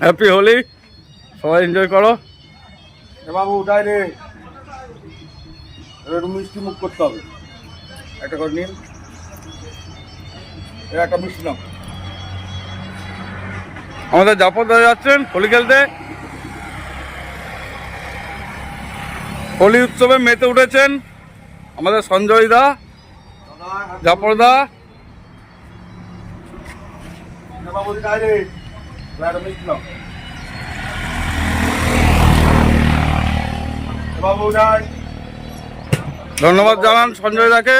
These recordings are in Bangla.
হ্যাপি হোলি সবাই এনজয় করো। বাবু উঠাই রে। একটু মিষ্টি মুখ করতে হবে। একটা করে নিন। একটা মিষ্টি নাও। আমাদের জাপর দাদা যাচ্ছেন হোলি খেলতে। হোলি উৎসবে মেতে উঠেছেন আমাদের সঞ্জয় দা জাপর দা। বাবু উঠাই রে। বাবু উঠাই ধন্যবাদ জানান সঞ্জয় দাকে।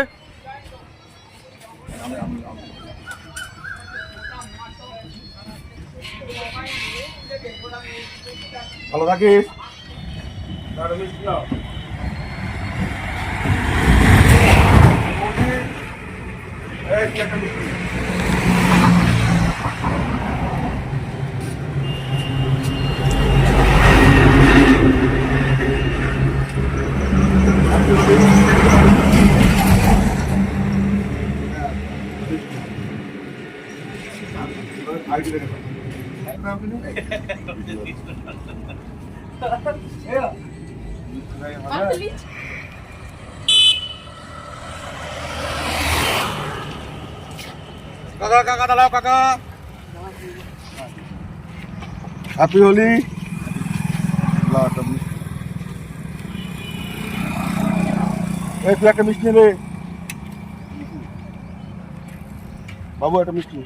ভালো থাকিস। এই তুই একটা মিষ্টি নে। আইডি দেখে নাও। কাকা কাকা দাঁড়াও কাকা। হ্যাপি হোলি একটা মিষ্টি নেবে বাবু একটা মিষ্টি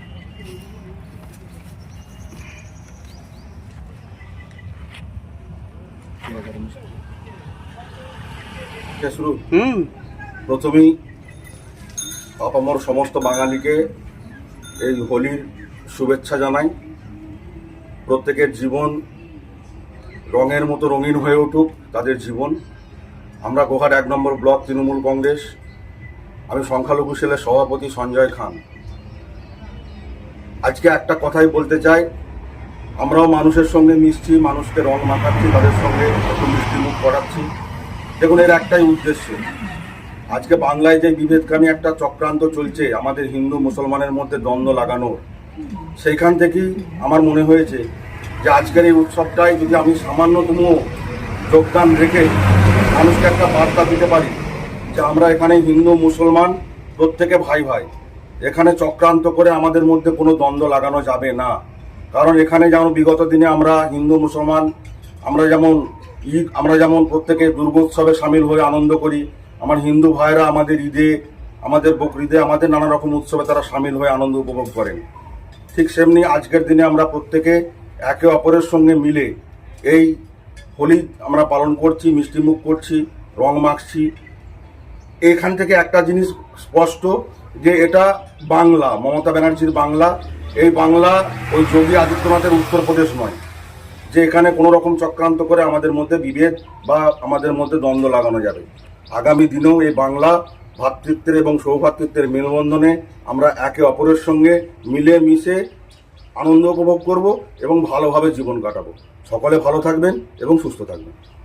শুরু। হুম। প্রথমেই আপামর সমস্ত বাঙালিকে এই হোলির শুভেচ্ছা জানাই। প্রত্যেকের জীবন রঙের মতো রঙিন হয়ে উঠুক তাদের জীবন। আমরা গোহাট এক নম্বর ব্লক তৃণমূল কংগ্রেস। আমি সংখ্যালঘু সেলের সভাপতি সঞ্জয় খান। আজকে একটা কথাই বলতে চাই। আমরাও মানুষের সঙ্গে মিশছি, মানুষকে রং মাখাচ্ছি, তাদের সঙ্গে একটু মিষ্টি মুখ করাচ্ছি। দেখুন, এর একটাই উদ্দেশ্য। আজকে বাংলায় যে বিভেদকামী একটা চক্রান্ত চলছে, আমাদের হিন্দু মুসলমানের মধ্যে দ্বন্দ্ব লাগানোর, সেইখান থেকেই আমার মনে হয়েছে যে আজকের এই উৎসবটাই যদি আমি সামান্যতম যোগদান রেখে মানুষকে একটা বার্তা দিতে পারি যে আমরা এখানে হিন্দু, মুসলমান প্রত্যেকে ভাই ভাই এখানে চক্রান্ত করে আমাদের মধ্যে কোনো দ্বন্দ্ব লাগানো যাবে না। কারণ এখানে যেমন বিগত দিনে আমরা হিন্দু, মুসলমান, আমরা যেমন ঈদ, আমরা যেমন প্রত্যেকে দুর্গোৎসবে সামিল হয়ে আনন্দ করি, আমার হিন্দু ভাইরা আমাদের ঈদে, আমাদের বকরিদে, আমাদের নানা রকম উৎসবে তারা সামিল হয়ে আনন্দ উপভোগ করেন। ঠিক সেমনি আজকের দিনে আমরা প্রত্যেকে একে অপরের সঙ্গে মিলে এই হোলি আমরা পালন করছি, মিষ্টিমুখ করছি, রং মাখছি। এখান থেকে একটা জিনিস স্পষ্ট যে এটা বাংলা, মমতা ব্যানার্জির বাংলা। এই বাংলা ওই যোগী আদিত্যনাথের উত্তরপ্রদেশ নয়। যে এখানে কোনো রকম চক্রান্ত করে আমাদের মধ্যে বিভেদ বা আমাদের মধ্যে দ্বন্দ্ব লাগানো যাবে। আগামী দিনেও এই বাংলা ভ্রাতৃত্বের এবং সৌভ্রাতৃত্বের মেলবন্ধনে আমরা একে অপরের সঙ্গে মিলে মিশে আনন্দ উপভোগ করব এবং ভালোভাবে জীবন কাটাবো। সকলে ভালো থাকবেন এবং সুস্থ থাকবেন।